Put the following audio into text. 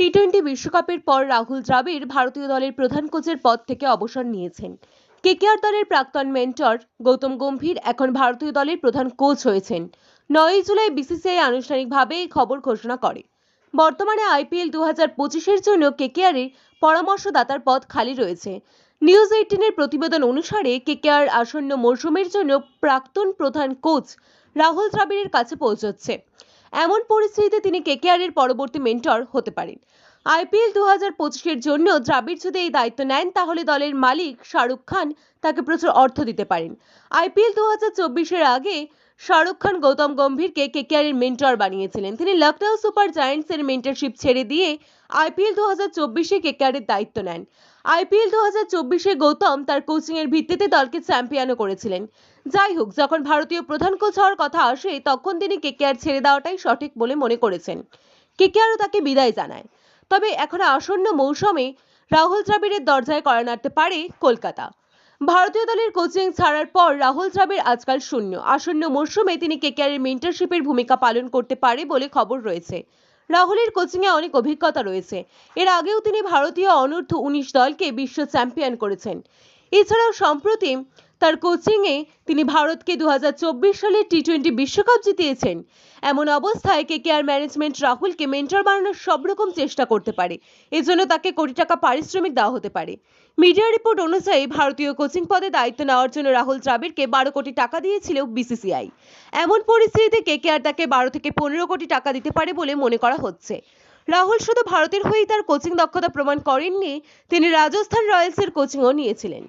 T twenty বিশ্বকাপের পর রাহুল দ্রাবিড় ভারতীয় দলের প্রধান কোচের পদ থেকে অবসর নিয়েছেন। কেকেআর দলের প্রাক্তন মেন্টর গৌতম গম্ভীর এখন ভারতীয় দলের প্রধান কোচ হয়েছেন। নয়ই জুলাই বিসিসিআই আনুষ্ঠানিকভাবে এই খবর ঘোষণা করে। বর্তমানে আইপিএল দু হাজার পঁচিশের জন্য কেকেআরের পরামর্শদাতার পদ খালি রয়েছে। নিউজ এইটিনের প্রতিবেদন অনুসারে কেকেআর আসন্ন মরশুমের জন্য প্রাক্তন প্রধান কোচ রাহুল দ্রাবিড়ের কাছে পৌঁছচ্ছে। এমন পরিস্থিতিতে তিনি কেকেআরের পরবর্তী মেন্টর হতে পারেন। আইপিএল দু হাজার পঁচিশের জন্য দ্রাবিড় যদি এই দায়িত্ব নেন, তাহলে দলের মালিক শাহরুখ খান তাকে প্রচুর অর্থ দিতে পারেন। আইপিএল দু হাজার চব্বিশের আগে শাহরুখ খান গৌতম গম্ভীরকে কেকেআরের মেন্টর বানিয়েছিলেন। তিনি লখনৌ সুপার জায়ান্টসের মেন্টরশিপ ছেড়ে দিয়ে আইপিএল দু হাজার চব্বিশে কেকেআরের দায়িত্ব নেন। আইপিএল দু হাজার চব্বিশে গৌতম তার কোচিংয়ের ভিত্তিতে দলকে চ্যাম্পিয়নও করেছিলেন। যাই হোক, যখন ভারতীয় প্রধান কোচ হওয়ার কথা আসে, তখন তিনি কেকেআর ছেড়ে দেওয়াটাই সঠিক বলে মনে করেছেন। কেকেআরও তাকে বিদায় জানায়। তবে এখন আসন্ন মৌসুমে রাহুল দ্রাবিড়ের দরজায় করা নাড়তে পারে কলকাতা। ভারতীয় দলের কোচিং ছাড়ার পর রাহুল দ্রাবিড় আজকাল শূন্য। আসন্ন মৌসুমে তিনি কেকেআরের মেন্টারশিপের ভূমিকা পালন করতে পারে বলে খবর রয়েছে। রাহুলের কোচিংয়ে অনেক অভিজ্ঞতা রয়েছে। এর আগেও তিনি ভারতীয় অনূর্ধ্ব উনিশ দলকে বিশ্ব চ্যাম্পিয়ন করেছেন। এছাড়াও সম্প্রতি তার কোচিংয়ে তিনি ভারতকে দু হাজার চব্বিশ সালে টি টোয়েন্টি বিশ্বকাপ জিতিয়েছেন। এমন অবস্থায় কেকেআর ম্যানেজমেন্ট রাহুলকে মেন্টর বানানোর সব রকম চেষ্টা করতে পারে। এজন্য তাকে কোটি টাকা পারিশ্রমিক দেওয়া হতে পারে। মিডিয়া রিপোর্ট অনুযায়ী ভারতীয় কোচিং পদে দায়িত্ব নেওয়ার জন্য রাহুল দ্রাবিড়কে বারো কোটি টাকা দিয়েছিল বিসিসিআই এমন পরিস্থিতিতে কেকেআর তাকে বারো থেকে পনেরো কোটি টাকা দিতে পারে বলে মনে করা হচ্ছে। রাহুল শুধু ভারতের হয়েই তার কোচিং দক্ষতা প্রমাণ করেননি, তিনি রাজস্থান রয়্যালসের কোচিংও নিয়েছিলেন।